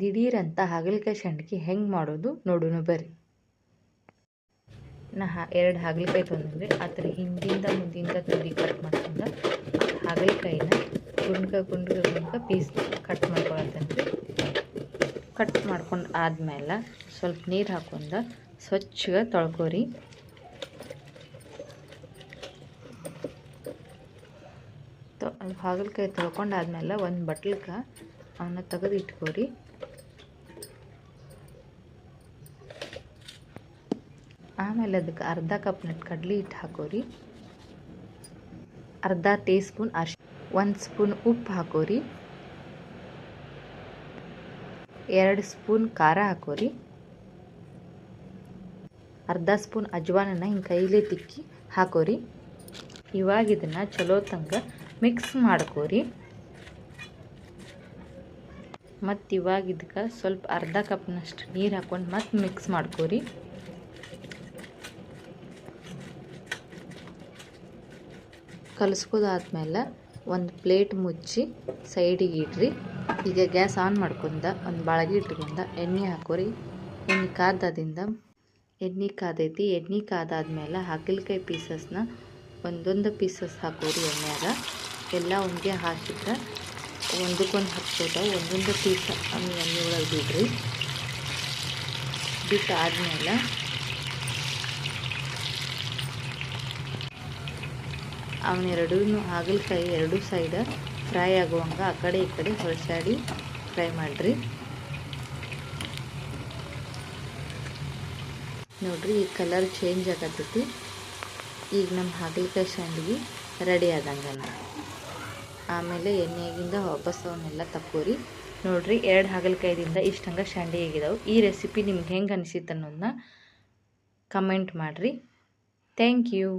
ದಿಢೀರಂತ ಹಾಗಲಕಾಯಿ ಸಂಡ್ಗಿ ಹೆಂಗೆ ಮಾಡೋದು ನೋಡೋಣ ಬರ್ರಿ. ನಾ ಎರಡು ಹಾಗಲಕಾಯಿ ತೊಗೊಂಡ್ರಿ ಅದ್ರ ಹಿಂದಿಂದ ಮುಂದಿಂದ ತುದಿ ಕಟ್ ಮಾಡ್ಕೊಂಡು ಹಾಗಲಕಾಯಿನ ಗುಂಡ್ಕ ಗುಂಡ್ಕ ಗುಂಡ್ಕ ಪೀಸ್ ಕಟ್ ಮಾಡ್ಕೊಳತ್ತಂತ್ರಿ ಕಟ್ ಮಾಡ್ಕೊಂಡು ಆದ್ಮೇಲೆ ಸ್ವಲ್ಪ ನೀರು ಹಾಕೊಂಡು ಸ್ವಚ್ಛಗೆ ತೊಳ್ಕೊರಿ. ಹಾಗಲಕಾಯಿ ತೊಳ್ಕೊಂಡಾದ್ಮೇಲೆ ಒಂದು ಬಟ್ಲಕ್ಕೆ ಅವನ್ನ ತೆಗೆದು ಇಟ್ಕೋರಿ. ಆಮೇಲೆ ಅದಕ್ಕೆ ಅರ್ಧ ಕಪ್ನಟ್ಟು ಕಡ್ಲಿ ಹಿಟ್ಟು ಹಾಕೋರಿ. ಅರ್ಧ ಟೀ ಸ್ಪೂನ್ ಅರ್ಶಿ, ಒಂದು ಸ್ಪೂನ್ ಉಪ್ಪು ಹಾಕೋರಿ. ಎರಡು ಸ್ಪೂನ್ ಖಾರ ಹಾಕೋರಿ. ಅರ್ಧ ಸ್ಪೂನ್ ಅಜ್ವಾನನ ಹಿಂಗೆ ಕೈಲೇ ತಿಕ್ಕಿ ಹಾಕೋರಿ. ಇವಾಗ ಇದನ್ನು ಚಲೋ ತಂಗ ಮಿಕ್ಸ್ ಮಾಡ್ಕೋರಿ. ಮತ್ತು ಇವಾಗ ಇದಕ್ಕೆ ಸ್ವಲ್ಪ ಅರ್ಧ ಕಪ್ನಷ್ಟು ನೀರು ಹಾಕ್ಕೊಂಡು ಮತ್ತೆ ಮಿಕ್ಸ್ ಮಾಡ್ಕೋರಿ. ಕಲಸ್ಕೋದಾದ್ಮೇಲೆ ಒಂದು ಪ್ಲೇಟ್ ಮುಚ್ಚಿ ಸೈಡಿಗೆ ಇಡ್ರಿ. ಈಗ ಗ್ಯಾಸ್ ಆನ್ ಮಾಡ್ಕೊಂಡ ಒಂದು ಬಾಳಗಿ ಇಟ್ಕೊಂಡ ಎಣ್ಣೆ ಹಾಕೋರಿ. ಎಣ್ಣೆ ಕಾದಾದಿಂದ ಎಣ್ಣೆ ಕಾದೈತಿ. ಎಣ್ಣೆ ಕಾದಾದ್ಮೇಲೆ ಹಾಗಲಕಾಯಿ ಪೀಸಸ್ನ ಒಂದೊಂದು ಪೀಸಸ್ ಹಾಕೋರಿ ಎಣ್ಣೆಯಾಗ. ಎಲ್ಲ ಒಂದೇ ಹಾಕಿದ್ರೆ ಒಂದಕ್ಕೊಂದು ಹಚ್ಕೋತ ಒಂದೊಂದು ಪೀಸ್ ಎಣ್ಣೆ ಒಳಗೆ ಬಿಡ್ರಿ. ಬಿಟ್ಟು ಆದಮೇಲೆ ಅವನ್ನೆರಡೂ ಹಾಗಲಕಾಯಿ ಎರಡೂ ಸೈಡ ಫ್ರೈ ಆಗುವಂಗ ಆ ಕಡೆ ಈ ಕಡೆ ಹೊಳಸಾಡಿ ಫ್ರೈ ಮಾಡಿರಿ. ನೋಡ್ರಿ ಈ ಕಲರ್ ಚೇಂಜ್ ಆಗತ್ತೈತಿ ಈಗ ನಮ್ಮ ಹಾಗಲಕಾಯಿ ಸಂಡಿಗೆ ರೆಡಿ ಆದಂಗನ. ಆಮೇಲೆ ಎಣ್ಣೆಗಿಂದ ವಾಪಸ್ ಅವನ್ನೆಲ್ಲ ತಕ್ಕೋರಿ. ನೋಡ್ರಿ, ಎರಡು ಹಾಗಲಕಾಯ್ದಿಂದ ಇಷ್ಟು ಹಂಗೆ ಶಂಡಿ ಆಗಿದಾವೆ. ಈ ರೆಸಿಪಿ ನಿಮ್ಗೆ ಹೆಂಗೆ ಅನಿಸಿತ್ತು ಅನ್ನೋದನ್ನ ಕಮೆಂಟ್ ಮಾಡಿರಿ. Thank you